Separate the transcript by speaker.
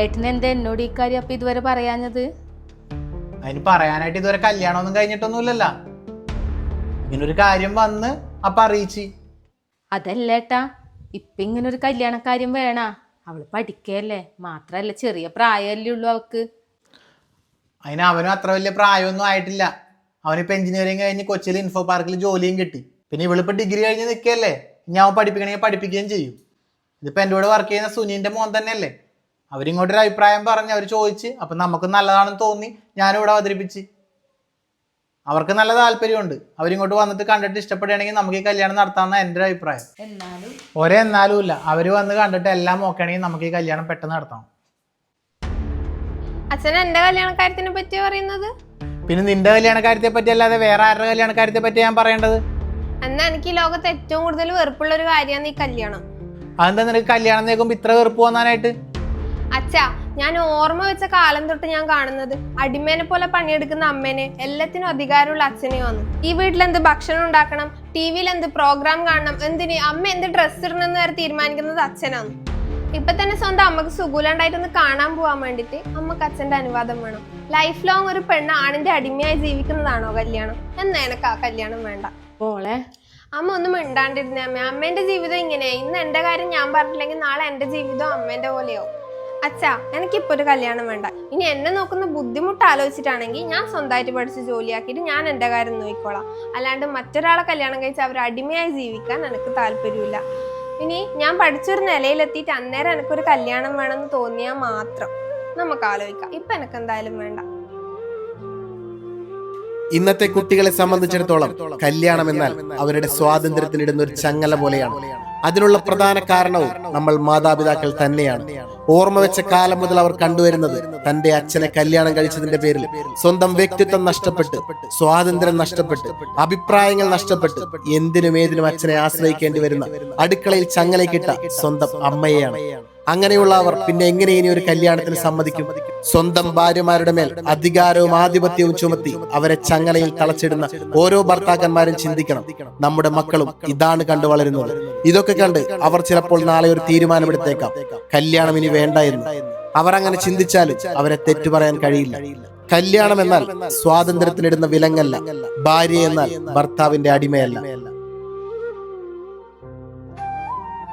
Speaker 1: ഏട്ടന് എന്താ എന്നോട് ഈ കാര്യം അപ്പൊ ഇതുവരെ പറയാഞ്ഞത്?
Speaker 2: അതിന് പറയാനായിട്ട് ഇതുവരെ കല്യാണമൊന്നും കഴിഞ്ഞിട്ടൊന്നുമില്ലല്ലോ. ഇങ്ങനൊരു കാര്യം വന്ന് അപ്പൊ അറിയിച്ച്.
Speaker 1: അതല്ല ഏട്ടാ ഇപ്പൊ ഇങ്ങനെ ഒരു കല്യാണക്കാര്യം വേണ. അവൾ പഠിക്കല്ലേ മാത്രല്ല ചെറിയ പ്രായമല്ലേ ഉള്ളൂ അവക്ക്
Speaker 2: അതിന് അവനും അത്ര വലിയ പ്രായമൊന്നും ആയിട്ടില്ല. അവനിപ്പോ എഞ്ചിനീയറിംഗ് കഴിഞ്ഞ് കൊച്ചിയിൽ ഇൻഫോ പാർക്കിൽ ജോലിയും കിട്ടി. പിന്നെ ഇവളിപ്പോ ഡിഗ്രി കഴിഞ്ഞ് നിൽക്കല്ലേ ഇനി അവൻ പഠിപ്പിക്കണമെങ്കിൽ പഠിപ്പിക്കുകയും ചെയ്യും. ഇതിപ്പോ എന്റെ കൂടെ വർക്ക് ചെയ്യുന്ന സുനീന്റെ മോൻ തന്നെയല്ലേ? അവരിങ്ങോട്ടൊരു അഭിപ്രായം പറഞ്ഞ് അവർ ചോദിച്ച് അപ്പൊ നമുക്ക് നല്ലതാണെന്ന് തോന്നി ഞാനിവിടെ അവതരിപ്പിച്ച്. അവർക്ക് നല്ല താല്പര്യമുണ്ട്. അവരിങ്ങോട്ട് വന്നിട്ട് കണ്ടിട്ട് ഇഷ്ടപ്പെടുകയാണെങ്കിൽ നമുക്ക് ഈ കല്യാണം നടത്താമെന്ന എന്റെ ഒരു അഭിപ്രായം. ഒരേ എന്നാലും ഇല്ല. അവർ വന്ന് കണ്ടിട്ട് എല്ലാം നോക്കുകയാണെങ്കിൽ നമുക്ക് ഈ കല്യാണം പെട്ടെന്ന് നടത്താം.
Speaker 3: അച്ഛൻ എന്റെ കല്യാണക്കാര്യത്തിനെ പറ്റി പറയുന്നത്?
Speaker 2: പിന്നെ നിന്റെ കല്യാണക്കാര്യത്തെ പറ്റി അല്ലാതെ വേറെ ആരുടെ കല്യാണക്കാര്യത്തെ പറ്റി ഞാൻ പറയേണ്ടത്?
Speaker 3: എന്നാ എനിക്ക് ഈ ലോകത്ത് ഏറ്റവും കൂടുതൽ വെറുപ്പുള്ള ഒരു കാര്യമാണ് ഈ കല്യാണം.
Speaker 2: അതെന്താ നിനക്ക് കല്യാണം നേക്കുമ്പോ ഇത്ര വെറുപ്പ് വന്നാനായിട്ട്?
Speaker 3: അച്ഛാ ഞാൻ ഓർമ്മ വെച്ച കാലം തൊട്ട് ഞാൻ കാണുന്നത് അടിമേനെ പോലെ പണിയെടുക്കുന്ന അമ്മേനെ എല്ലാത്തിനും അധികാരമുള്ള അച്ഛനെയാണ് ഈ വീട്ടിൽ എന്ത് ഭക്ഷണം ഉണ്ടാക്കണം? ടി വിയിൽ എന്ത് പ്രോഗ്രാം കാണണം? എന്തിന്? അമ്മ എന്ത് ഡ്രസ്സ് ഇടണമെന്ന് വരെ തീരുമാനിക്കുന്നത് അച്ഛനാണ്. ഇപ്പൊ തന്നെ സ്വന്തം അമ്മയ്ക്ക് സുഖൂലുണ്ടായിട്ടൊന്ന് കാണാൻ പോവാൻ വേണ്ടിട്ട് അമ്മയ്ക്ക് അച്ഛന്റെ അനുവാദം വേണം. ലൈഫ് ലോങ് ഒരു പെണ്ണ് ആണിന്റെ അടിമയായി ജീവിക്കുന്നതാണോ കല്യാണം? എന്നാ എനക്ക് ആ കല്യാണം വേണ്ട.
Speaker 1: മോളെ.
Speaker 3: അമ്മ ഒന്നും മിണ്ടാണ്ടിരുന്നേ അമ്മ. അമ്മേന്റെ ജീവിതം ഇങ്ങനെയാ. ഇന്ന് എന്റെ കാര്യം ഞാൻ പറഞ്ഞില്ലെങ്കിൽ നാളെ എന്റെ ജീവിതം അമ്മേന്റെ പോലെയാവും. അച്ഛാ എനിക്കിപ്പോ ഒരു കല്യാണം വേണ്ട. ഇനി എന്നെ നോക്കുന്ന ബുദ്ധിമുട്ട് ആലോചിച്ചിട്ടാണെങ്കിൽ ഞാൻ സ്വന്തമായിട്ട് പഠിച്ച് ജോലിയാക്കിയിട്ട് ഞാൻ എന്റെ കാര്യം നോക്കിക്കോളാം. അല്ലാണ്ട് മറ്റൊരാളെ കല്യാണം കഴിച്ച് അവർ അടിമയായി ജീവിക്കാൻ എനിക്ക് താല്പര്യമില്ല. ഇനി ഞാൻ പഠിച്ചൊരു നിലയിലെത്തിയിട്ട് അന്നേരം എനിക്കൊരു കല്യാണം വേണമെന്ന് തോന്നിയാൽ മാത്രം നമുക്ക് ആലോചിക്കാം. ഇപ്പൊ എനിക്ക് എന്തായാലും വേണ്ട.
Speaker 4: ഇന്നത്തെ കുട്ടികളെ സംബന്ധിച്ചിടത്തോളം കല്യാണം എന്നാൽ അവരുടെ സ്വാതന്ത്ര്യത്തിനിടുന്ന ഒരു ചങ്ങല പോലെയാണ്. അതിനുള്ള പ്രധാന കാരണവും നമ്മൾ മാതാപിതാക്കൾ തന്നെയാണ്. ഓർമ്മ വെച്ച കാലം മുതൽ അവർ കണ്ടുവരുന്നത് തന്റെ അച്ഛനെ കല്യാണം കഴിച്ചതിന്റെ പേരിൽ സ്വന്തം വ്യക്തിത്വം നഷ്ടപ്പെട്ട് സ്വാതന്ത്ര്യം നഷ്ടപ്പെട്ട് അഭിപ്രായങ്ങൾ നഷ്ടപ്പെട്ട് എന്തിനും ഏതിനും അച്ഛനെ ആശ്രയിക്കേണ്ടി വരുന്ന അടുക്കളയിൽ ചങ്ങലക്കിട്ട സ്വന്തം അമ്മയെയാണ്. അങ്ങനെയുള്ള അവർ പിന്നെ എങ്ങനെ ഇനി ഒരു കല്യാണത്തിന് സമ്മതിക്കും? സ്വന്തം ഭാര്യമാരുടെ മേൽ അധികാരവും ആധിപത്യവും ചുമത്തി അവരെ ചങ്ങലയിൽ തളച്ചിടുന്ന ഓരോ ഭർത്താക്കന്മാരും ചിന്തിക്കണം. നമ്മുടെ മക്കളും ഇതാണ് കണ്ടു വളരുന്നത് ഇതൊക്കെ കണ്ട് അവർ ചിലപ്പോൾ നാളെ ഒരു തീരുമാനമെടുത്തേക്കാം. കല്യാണം ഇനി വേണ്ട എന്ന്. അവർ അങ്ങനെ ചിന്തിച്ചാലും അവരെ തെറ്റു പറയാൻ കഴിയില്ല. കല്യാണം എന്നാൽ സ്വാതന്ത്ര്യത്തിനിടുന്ന വിലങ്ങല്ല. ഭാര്യ എന്നാൽ ഭർത്താവിന്റെ അടിമയല്ല.